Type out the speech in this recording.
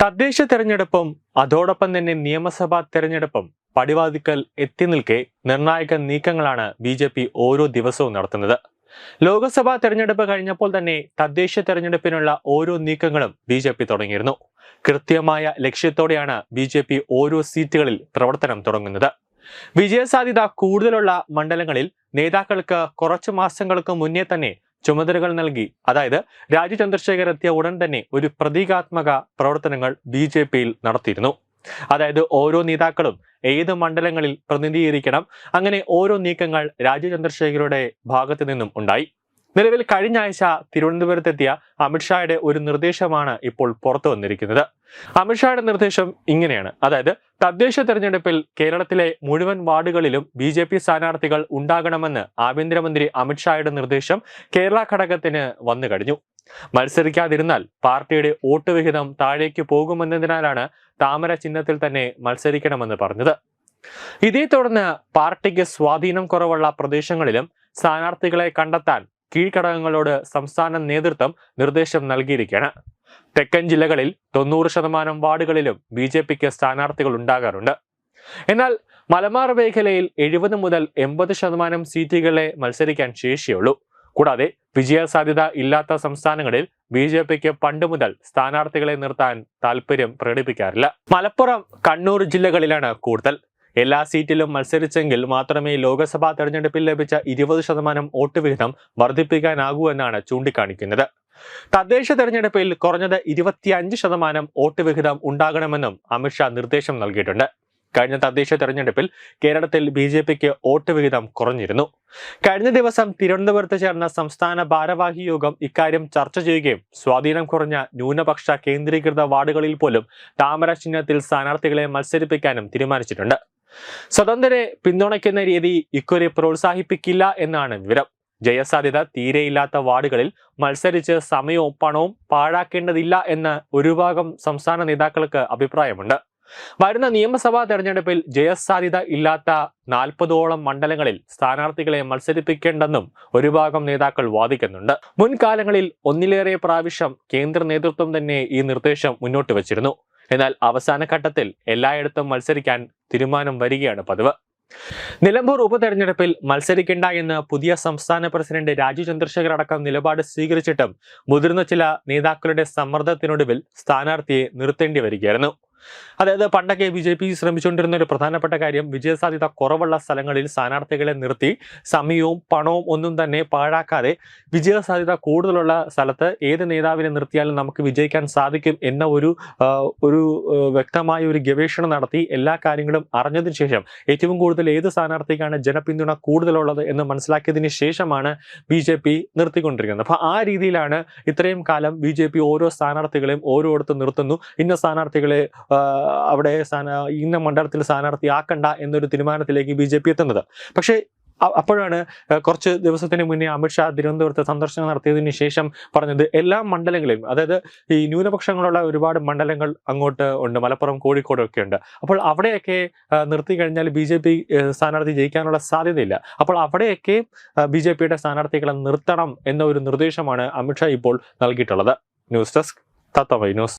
തദ്ദേശ തെരഞ്ഞെടുപ്പും അതോടൊപ്പം തന്നെ നിയമസഭാ തെരഞ്ഞെടുപ്പും പടിവാതിക്കൽ എത്തി നിൽക്കെ നിർണായക നീക്കങ്ങളാണ് ബി ജെ പി ഓരോ ദിവസവും നടത്തുന്നത്. ലോക്സഭാ തെരഞ്ഞെടുപ്പ് കഴിഞ്ഞപ്പോൾ തന്നെ തദ്ദേശ തെരഞ്ഞെടുപ്പിനുള്ള ഓരോ നീക്കങ്ങളും ബി ജെ പി തുടങ്ങിയിരുന്നു. കൃത്യമായ ലക്ഷ്യത്തോടെയാണ് ബി ജെ പി ഓരോ സീറ്റുകളിൽ പ്രവർത്തനം തുടങ്ങുന്നത്. വിജയസാധ്യത കൂടുതലുള്ള മണ്ഡലങ്ങളിൽ നേതാക്കൾക്ക് കുറച്ചു മാസങ്ങൾക്ക് മുന്നേ തന്നെ ചുമതലകൾ നൽകി. അതായത് രാജു ചന്ദ്രശേഖർ എത്തിയ ഉടൻ തന്നെ ഒരു പ്രതീകാത്മക പ്രവർത്തനങ്ങൾ ബി ജെ പിയിൽ നടത്തിയിരുന്നു. അതായത് ഓരോ നേതാക്കളും ഏത് മണ്ഡലങ്ങളിൽ പ്രതിനിധീകരിക്കണം അങ്ങനെ ഓരോ നീക്കങ്ങൾ രാജു ചന്ദ്രശേഖരുടെ ഭാഗത്തു നിന്നും ഉണ്ടായി. നിലവിൽ കഴിഞ്ഞ ആഴ്ച തിരുവനന്തപുരത്തെത്തിയ അമിത്ഷായുടെ ഒരു നിർദ്ദേശമാണ് ഇപ്പോൾ പുറത്തു വന്നിരിക്കുന്നത്. അമിത്ഷായുടെ നിർദ്ദേശം ഇങ്ങനെയാണ്. അതായത് തദ്ദേശ തെരഞ്ഞെടുപ്പിൽ കേരളത്തിലെ മുഴുവൻ വാർഡുകളിലും ബി ജെ പി സ്ഥാനാർത്ഥികൾ ഉണ്ടാകണമെന്ന് ആഭ്യന്തരമന്ത്രി അമിത്ഷായുടെ നിർദ്ദേശം കേരള ഘടകത്തിന് വന്നു കഴിഞ്ഞു. മത്സരിക്കാതിരുന്നാൽ പാർട്ടിയുടെ വോട്ട് വിഹിതം താഴേക്ക് പോകുമെന്നതിനാലാണ് താമര ചിഹ്നത്തിൽ തന്നെ മത്സരിക്കണമെന്ന് പറഞ്ഞത്. ഇതേ തുടർന്ന് പാർട്ടിക്ക് സ്വാധീനം കുറവുള്ള പ്രദേശങ്ങളിലും സ്ഥാനാർത്ഥികളെ കണ്ടെത്താൻ കീഴ്ഘടകങ്ങളോട് സംസ്ഥാന നേതൃത്വം നിർദ്ദേശം നൽകിയിരിക്കുകയാണ്. തെക്കൻ ജില്ലകളിൽ തൊണ്ണൂറ് ശതമാനം വാർഡുകളിലും ബി ജെ പിക്ക് സ്ഥാനാർത്ഥികൾ ഉണ്ടാകാറുണ്ട്. എന്നാൽ മലബാർ മേഖലയിൽ എഴുപത് മുതൽ എൺപത് ശതമാനം സീറ്റുകളെ മത്സരിക്കാൻ ശേഷിയുള്ളൂ. കൂടാതെ വിജയസാധ്യത ഇല്ലാത്ത സംസ്ഥാനങ്ങളിൽ ബി ജെ പിക്ക് പണ്ട് മുതൽ സ്ഥാനാർത്ഥികളെ നിർത്താൻ താല്പര്യം പ്രകടിപ്പിക്കാറില്ല. മലപ്പുറം കണ്ണൂർ ജില്ലകളിലാണ് കൂടുതൽ. എല്ലാ സീറ്റിലും മത്സരിച്ചെങ്കിൽ മാത്രമേ ലോക്സഭാ തെരഞ്ഞെടുപ്പിൽ ലഭിച്ച ഇരുപത് ശതമാനം വോട്ട് വിഹിതം വർദ്ധിപ്പിക്കാനാകൂ എന്നാണ് ചൂണ്ടിക്കാണിക്കുന്നത്. തദ്ദേശ തെരഞ്ഞെടുപ്പിൽ കുറഞ്ഞത് ഇരുപത്തിയഞ്ച് ശതമാനം വോട്ട് വിഹിതം ഉണ്ടാകണമെന്നും അമിത്ഷാ നിർദ്ദേശം നൽകിയിട്ടുണ്ട്. കഴിഞ്ഞ തദ്ദേശ തെരഞ്ഞെടുപ്പിൽ കേരളത്തിൽ ബി ജെ പിക്ക് വോട്ട് വിഹിതം കുറഞ്ഞിരുന്നു. കഴിഞ്ഞ ദിവസം തിരുവനന്തപുരത്ത് ചേർന്ന സംസ്ഥാന ഭാരവാഹി യോഗം ഇക്കാര്യം ചർച്ച ചെയ്യുകയും സ്വാധീനം കുറഞ്ഞ ന്യൂനപക്ഷ കേന്ദ്രീകൃത വാർഡുകളിൽ പോലും താമര ചിഹ്നത്തിൽ സ്ഥാനാർത്ഥികളെ മത്സരിപ്പിക്കാനും തീരുമാനിച്ചിട്ടുണ്ട്. സ്വതന്ത്രരെ പിന്തുണയ്ക്കുന്ന രീതി ഇക്കുറി പ്രോത്സാഹിപ്പിക്കില്ല എന്നാണ് വിവരം. ജയസാധ്യത തീരെയില്ലാത്ത വാർഡുകളിൽ മത്സരിച്ച് സമയവും പണവും പാഴാക്കേണ്ടതില്ല എന്ന് ഒരു ഭാഗം സംസ്ഥാന നേതാക്കൾക്ക് അഭിപ്രായമുണ്ട്. വരുന്ന നിയമസഭാ തെരഞ്ഞെടുപ്പിൽ ജയസാധ്യത ഇല്ലാത്ത നാൽപ്പതോളം മണ്ഡലങ്ങളിൽ സ്ഥാനാർത്ഥികളെ മത്സരിപ്പിക്കേണ്ടെന്നും ഒരു ഭാഗം നേതാക്കൾ വാദിക്കുന്നുണ്ട്. മുൻകാലങ്ങളിൽ ഒന്നിലേറെ പ്രാവശ്യം കേന്ദ്ര നേതൃത്വം തന്നെ ഈ നിർദ്ദേശം മുന്നോട്ട് വച്ചിരുന്നു. എന്നാൽ അവസാന ഘട്ടത്തിൽ എല്ലായിടത്തും മത്സരിക്കാൻ തീരുമാനം വരികയാണ് പതിവ്. നിലമ്പൂർ ഉപതെരഞ്ഞെടുപ്പിൽ മത്സരിക്കേണ്ട എന്ന് പുതിയ സംസ്ഥാന പ്രസിഡന്റ് രാജു ചന്ദ്രശേഖർ അടക്കം നിലപാട് സ്വീകരിച്ചിട്ടും മുതിർന്ന ചില നേതാക്കളുടെ സമ്മർദ്ദത്തിനൊടുവിൽ സ്ഥാനാർത്ഥിയെ നിർത്തേണ്ടി വരികയായിരുന്നു. അതായത് പണ്ടൊക്കെ ബി ജെ പി ശ്രമിച്ചുകൊണ്ടിരുന്ന ഒരു പ്രധാനപ്പെട്ട കാര്യം വിജയസാധ്യത കുറവുള്ള സ്ഥലങ്ങളിൽ സ്ഥാനാർത്ഥികളെ നിർത്തി സമയവും പണവും ഒന്നും തന്നെ പാഴാക്കാതെ വിജയസാധ്യത കൂടുതലുള്ള സ്ഥലത്ത് ഏത് നേതാവിനെ നിർത്തിയാലും നമുക്ക് വിജയിക്കാൻ സാധിക്കും എന്ന ഒരു ഒരു വ്യക്തമായ ഒരു ഗവേഷണം നടത്തി എല്ലാ കാര്യങ്ങളും അറിഞ്ഞതിന് ശേഷം ഏറ്റവും കൂടുതൽ ഏത് സ്ഥാനാർത്ഥിക്കാണ് ജനപിന്തുണ കൂടുതലുള്ളത് എന്ന് മനസ്സിലാക്കിയതിന് ശേഷമാണ് ബി ജെ പി നിർത്തിക്കൊണ്ടിരിക്കുന്നത്. അപ്പോൾ ആ രീതിയിലാണ് ഇത്രയും കാലം ബി ജെ പി ഓരോ സ്ഥാനാർത്ഥികളെയും ഓരോരുത്തർ നിർത്തുന്നു. ഇന്ന സ്ഥാനാർത്ഥികളെ അവിടെ സ്ഥാന ഇന്ന മണ്ഡലത്തിൽ സ്ഥാനാർത്ഥിയാക്കണ്ട എന്നൊരു തീരുമാനത്തിലേക്ക് ബി ജെ പി എത്തുന്നത്. പക്ഷേ അപ്പോഴാണ് കുറച്ച് ദിവസത്തിന് മുന്നേ അമിത്ഷാ തിരുവനന്തപുരത്ത് സന്ദർശനം നടത്തിയതിന് ശേഷം പറഞ്ഞത് എല്ലാ മണ്ഡലങ്ങളിലും അതായത് ഈ ന്യൂനപക്ഷങ്ങളുള്ള ഒരുപാട് മണ്ഡലങ്ങൾ അങ്ങോട്ട് ഉണ്ട് മലപ്പുറം കോഴിക്കോട് ഒക്കെ ഉണ്ട്. അപ്പോൾ അവിടെയൊക്കെ നിർത്തി കഴിഞ്ഞാൽ ബി ജെ പി സ്ഥാനാർത്ഥി ജയിക്കാനുള്ള സാധ്യതയില്ല. അപ്പോൾ അവിടെയൊക്കെ ബി ജെ പിയുടെ സ്ഥാനാർത്ഥികളെ നിർത്തണം എന്ന ഒരു നിർദ്ദേശമാണ് അമിത്ഷാ ഇപ്പോൾ നൽകിയിട്ടുള്ളത്. ന്യൂസ് ഡെസ്ക് തത്തമൈ ന്യൂസ്.